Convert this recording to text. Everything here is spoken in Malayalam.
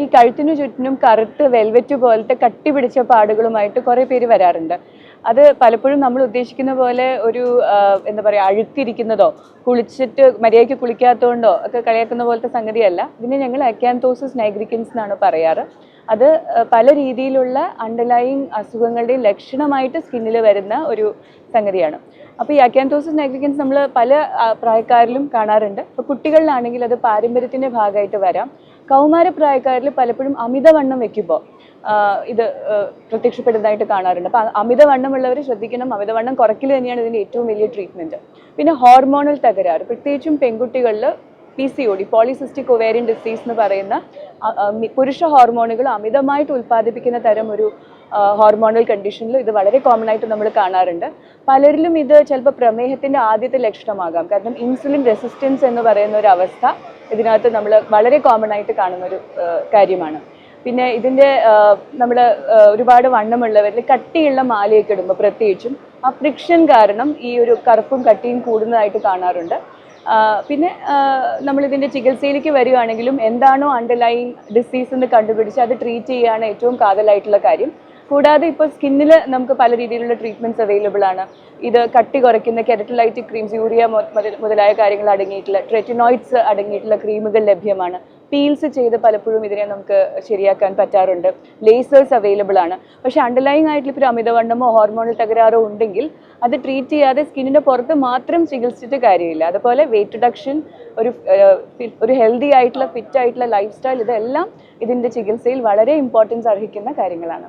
ഈ കഴുത്തിനു ചുറ്റിനും കറുത്ത് വെൽവെറ്റ് പോലത്തെ കട്ടി പിടിച്ച പാടുകളുമായിട്ട് കുറേ പേര് വരാറുണ്ട്. അത് പലപ്പോഴും നമ്മൾ ഉദ്ദേശിക്കുന്ന പോലെ ഒരു എന്താ പറയുക അഴുത്തിരിക്കുന്നതോ കുളിച്ചിട്ട് മര്യാദയ്ക്ക് കുളിക്കാത്തതുകൊണ്ടോ ഒക്കെ കളിയാക്കുന്ന പോലത്തെ സംഗതിയല്ല. ഇതിനെ ഞങ്ങൾ അക്യാന്തോസിസ് നൈഗ്രിക്കൻസ് എന്നാണ് പറയാറ്. അത് പല രീതിയിലുള്ള അണ്ടർലൈങ് അസുഖങ്ങളുടെയും ലക്ഷണമായിട്ട് സ്കിന്നിൽ വരുന്ന ഒരു സംഗതിയാണ്. അപ്പോൾ ഈ അക്യാന്തോസിസ് നൈഗ്രിക്കൻസ് നമ്മൾ പല പ്രായക്കാരിലും കാണാറുണ്ട്. ഇപ്പോൾ കുട്ടികളിലാണെങ്കിൽ അത് പാരമ്പര്യത്തിന്റെ ഭാഗമായിട്ട് വരാം. കൗമാര പ്രായക്കാരിൽ പലപ്പോഴും അമിതവണ്ണം വെക്കുമ്പോൾ ഇത് പ്രത്യക്ഷപ്പെടുന്നതായിട്ട് കാണാറുണ്ട്. അപ്പം അമിതവണ്ണമുള്ളവർ ശ്രദ്ധിക്കണം. അമിതവണ്ണം കുറയ്ക്കൽ തന്നെയാണ് ഇതിന്റെ ഏറ്റവും വലിയ ട്രീറ്റ്മെന്റ് പിന്നെ ഹോർമോണൽ തകരാറ്. പ്രത്യേകിച്ചും പെൺകുട്ടികളിൽ P C O D polycystic ovarian disease എന്ന് പറയുന്ന പുരുഷ ഹോർമോണുകൾ അമിതമായിട്ട് ഉൽപ്പാദിപ്പിക്കുന്ന തരം ഒരു ഹോർമോണൽ കണ്ടീഷനിൽ ഇത് വളരെ കോമൺ ആയിട്ട് നമ്മൾ കാണാറുണ്ട്. പലരിലും ഇത് ചിലപ്പോൾ പ്രമേഹത്തിന്റെ ആദ്യത്തെ ലക്ഷണമാകാം. കാരണം ഇൻസുലിൻ റെസിസ്റ്റൻസ് എന്ന് പറയുന്ന ഒരു അവസ്ഥ ഇതിനകത്ത് നമ്മൾ വളരെ കോമൺ ആയിട്ട് കാണുന്ന ഒരു കാര്യമാണ്. പിന്നെ ഇതിന്റെ നമ്മൾ ഒരുപാട് വണ്ണമുള്ളവരിൽ കട്ടിയുള്ള മാലയൊക്കെ ഇടുമ്പോൾ പ്രത്യേകിച്ചും ആ ഫ്രിക്ഷൻ കാരണം ഈ ഒരു കറുപ്പും കട്ടിയും കൂടുന്നതായിട്ട് കാണാറുണ്ട്. പിന്നെ നമ്മളിതിന്റെ ചികിത്സയിലേക്ക് വരികയാണെങ്കിലും എന്താണോ അണ്ടർലൈൻ ഡിസീസ് എന്ന് കണ്ടുപിടിച്ച് അത് ട്രീറ്റ് ചെയ്യുകയാണ് ഏറ്റവും കാതലായിട്ടുള്ള കാര്യം. കൂടാതെ ഇപ്പോൾ സ്കിന്നിൽ നമുക്ക് പല രീതിയിലുള്ള ട്രീറ്റ്മെന്റ്സ് അവൈലബിൾ ആണ്. ഇത് കട്ടി കുറയ്ക്കുന്ന കെരറ്റലൈറ്റിക് ക്രീംസ് യൂറിയ മുതലായ കാര്യങ്ങൾ അടങ്ങിയിട്ടുള്ള ട്രെറ്റിനോയിഡ്സ് അടങ്ങിയിട്ടുള്ള ക്രീമുകൾ ലഭ്യമാണ്. പീൽസ് ചെയ്ത് പലപ്പോഴും ഇതിനെ നമുക്ക് ശരിയാക്കാൻ പറ്റാറുണ്ട്. ലേസേഴ്സ് അവൈലബിൾ ആണ്. പക്ഷേ അണ്ടർലൈങ് ആയിട്ടുള്ള ഇപ്പോൾ അമിതവണ്ണമോ ഹോർമോണൽ തകരാറോ ഉണ്ടെങ്കിൽ അത് ട്രീറ്റ് ചെയ്യാതെ സ്കിന്നിന്റെ പുറത്ത് മാത്രം ചികിത്സിച്ചിട്ട് കാര്യമില്ല. അതുപോലെ വെയിറ്റ് റിഡക്ഷൻ ഒരു ഒരു ഹെൽത്തി ആയിട്ടുള്ള ഫിറ്റ് ആയിട്ടുള്ള ലൈഫ് സ്റ്റൈൽ ഇതെല്ലാം ഇതിന്റെ ചികിത്സയിൽ വളരെ ഇമ്പോർട്ടൻസ് അർഹിക്കുന്ന കാര്യങ്ങളാണ്.